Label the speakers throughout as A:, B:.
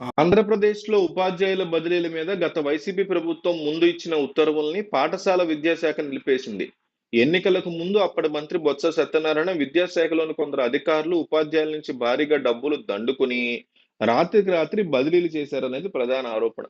A: ఆంధ్రప్రదేశ్‌లో ఉపాధ్యాయుల బదిలీల మీద గత వైసీపీ ప్రభుత్వం ముందు ఇచ్చిన ఉత్తర్వుల్ని పాఠశాల విద్యాశాఖ నిలిపేసింది. ఎన్నికలకు ముందు అప్పటి మంత్రి బొత్స సత్యనారాయణ విద్యాశాఖలోని కొందరు అధికారులు, ఉపాధ్యాయుల నుంచి భారీగా డబ్బులు దండుకుని రాత్రికి రాత్రి బదిలీలు చేశారనేది ప్రధాన ఆరోపణ.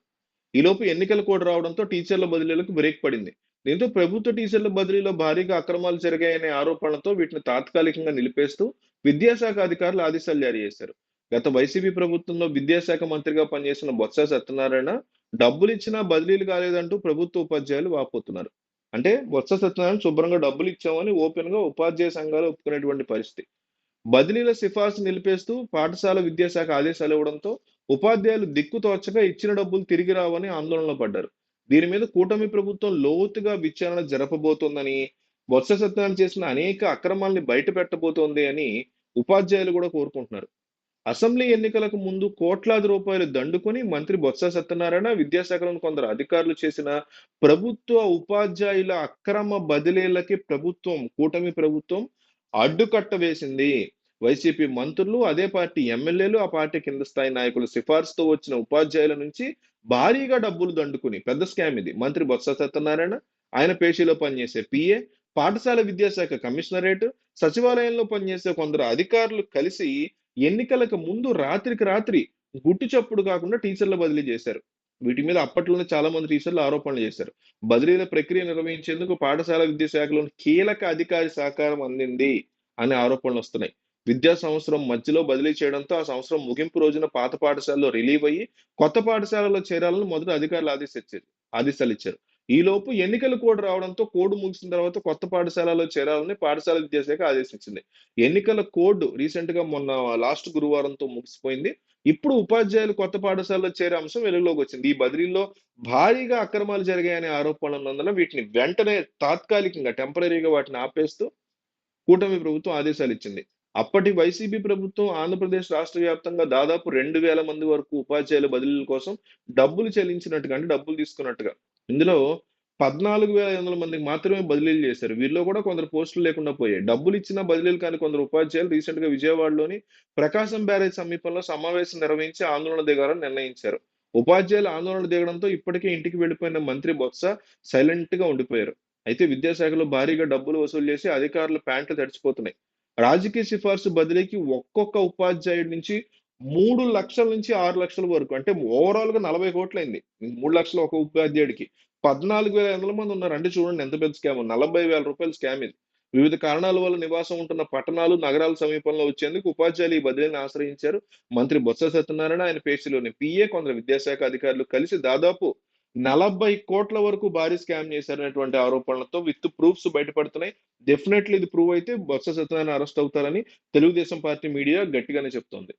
A: ఈలోపు ఎన్నికలు కూడా రావడంతో టీచర్ల బదిలీలకు బ్రేక్ పడింది. దీంతో ప్రభుత్వ టీచర్ల బదిలీలో భారీగా అక్రమాలు జరిగాయనే ఆరోపణలతో వీటిని తాత్కాలికంగా నిలిపేస్తూ విద్యాశాఖ అధికారులు ఆదేశాలు జారీ చేశారు. గత వైసీపీ ప్రభుత్వంలో విద్యాశాఖ మంత్రిగా పనిచేసిన బొత్స సత్యనారాయణ డబ్బులిచ్చినా బదిలీలు కాలేదంటూ ప్రభుత్వ ఉపాధ్యాయులు వాపోతున్నారు. అంటే బొత్స సత్యనారాయణ శుభ్రంగా డబ్బులు ఇచ్చామని ఓపెన్గా ఉపాధ్యాయ సంఘాలు ఒప్పుకునేటువంటి పరిస్థితి. బదిలీల సిఫార్సు నిలిపేస్తూ పాఠశాల విద్యాశాఖ ఆదేశాలు ఇవ్వడంతో ఉపాధ్యాయులు దిక్కు తోచక ఇచ్చిన డబ్బులు తిరిగి రావని ఆందోళనలో పడ్డారు. దీని మీద కూటమి ప్రభుత్వం లోతుగా విచారణ జరపబోతోందని, బొత్స సత్యనారాయణ చేసిన అనేక అక్రమాల్ని బయట పెట్టబోతోంది అని ఉపాధ్యాయులు కూడా కోరుకుంటున్నారు. అసెంబ్లీ ఎన్నికలకు ముందు కోట్లాది రూపాయలు దండుకొని మంత్రి బొత్స సత్యనారాయణ, విద్యాశాఖలోని కొందరు అధికారులు చేసిన ప్రభుత్వ ఉపాధ్యాయుల అక్రమ బదిలీలకి ప్రభుత్వం కూటమి ప్రభుత్వం అడ్డుకట్ట వేసింది. వైసీపీ మంత్రులు, అదే పార్టీ ఎమ్మెల్యేలు, ఆ పార్టీ కింద స్థాయి నాయకులు సిఫార్సుతో వచ్చిన ఉపాధ్యాయుల నుంచి భారీగా డబ్బులు దండుకుని పెద్ద స్కామ్ ఇది. మంత్రి బొత్స సత్యనారాయణ, ఆయన పేషీలో పనిచేసే పిఏ, పాఠశాల విద్యాశాఖ కమిషనరేట్, సచివాలయంలో పనిచేసే కొందరు అధికారులు కలిసి ఎన్నికలకు ముందు రాత్రికి రాత్రి గుట్టు చప్పుడు కాకుండా టీచర్ల బదిలీ చేశారు. వీటి మీద అప్పట్లోనే చాలా మంది టీచర్లు ఆరోపణలు చేశారు. బదిలీల ప్రక్రియ నిర్వహించేందుకు పాఠశాల విద్యాశాఖలోని కీలక అధికారి సహకారం అందింది అనే ఆరోపణలు వస్తున్నాయి. విద్యా సంవత్సరం మధ్యలో బదిలీ చేయడంతో ఆ సంవత్సరం ముగింపు రోజున పాత పాఠశాలలో రిలీవ్ అయ్యి కొత్త పాఠశాలలో చేరాలని మొదట అధికారులు ఆదేశించారు ఆదేశాలు ఇచ్చారు. ఈలోపు ఎన్నికల కోడ్ రావడంతో కోడ్ ముగిసిన తర్వాత కొత్త పాఠశాలలో చేరాలని పాఠశాల విద్యాశాఖ ఆదేశించింది. ఎన్నికల కోడ్ రీసెంట్గా మొన్న లాస్ట్ గురువారంతో ముగిసిపోయింది. ఇప్పుడు ఉపాధ్యాయులు కొత్త పాఠశాలలో చేరే అంశం వెలుగులోకి వచ్చింది. ఈ బదిలీలో భారీగా అక్రమాలు జరిగాయనే ఆరోపణలు ఉన్నందున వీటిని వెంటనే తాత్కాలికంగా టెంపరరీగా వాటిని ఆపేస్తూ కూటమి ప్రభుత్వం ఆదేశాలు ఇచ్చింది. అప్పటి వైసీపీ ప్రభుత్వం ఆంధ్రప్రదేశ్ రాష్ట్ర వ్యాప్తంగా దాదాపు రెండు వేల మంది వరకు ఉపాధ్యాయుల బదిలీల కోసం డబ్బులు చెల్లించినట్టుగా అంటే డబ్బులు తీసుకున్నట్టుగా. ఇందులో పద్నాలుగు వేల ఐదు వందల మందికి మాత్రమే బదిలీలు చేశారు. వీరిలో కూడా కొందరు పోస్టులు లేకుండా పోయాయి. డబ్బులు ఇచ్చినా బదిలీలు కానీ కొందరు ఉపాధ్యాయులు రీసెంట్గా విజయవాడలోని ప్రకాశం బ్యారేజ్ సమీపంలో సమావేశం నిర్వహించి ఆందోళన దిగాలని నిర్ణయించారు. ఉపాధ్యాయులు ఆందోళన దిగడంతో ఇప్పటికే ఇంటికి వెళ్ళిపోయిన మంత్రి బొత్స సైలెంట్గా ఉండిపోయారు. అయితే విద్యాశాఖలో భారీగా డబ్బులు వసూలు చేసి అధికారులు ప్యాంట్లు తడిచిపోతున్నాయి. రాజకీయ సిఫార్సు బదిలీకి ఒక్కొక్క ఉపాధ్యాయుడి నుంచి మూడు లక్షల నుంచి ఆరు లక్షల వరకు అంటే ఓవరాల్గా నలభై కోట్లయింది. మూడు లక్షలు ఒక ఉపాధ్యాయుడికి. పద్నాలుగు వేల ఐదు వందల మంది ఉన్నారు. అంటే చూడండి ఎంత పెద్ద స్కామ్. నలభై వేల రూపాయల స్కామ్ ఇది. వివిధ కారణాల వల్ల నివాసం ఉంటున్న పట్టణాలు, నగరాల సమీపంలో వచ్చేందుకు ఉపాధ్యాయులు ఈ బదిలీని ఆశ్రయించారు. మంత్రి బొత్స సత్యనారాయణ, ఆయన పేషీలోని పిఏ, కొందరు విద్యాశాఖ అధికారులు కలిసి దాదాపు నలభై కోట్ల వరకు భారీ స్కామ్ చేశారనేటువంటి ఆరోపణలతో విత్ ప్రూఫ్స్ బయటపడుతున్నాయి. డెఫినెట్లీ ఇది ప్రూవ్ అయితే బొత్స సత్యనారాయణ అరెస్ట్ అవుతారని తెలుగుదేశం పార్టీ మీడియా గట్టిగానే చెప్తోంది.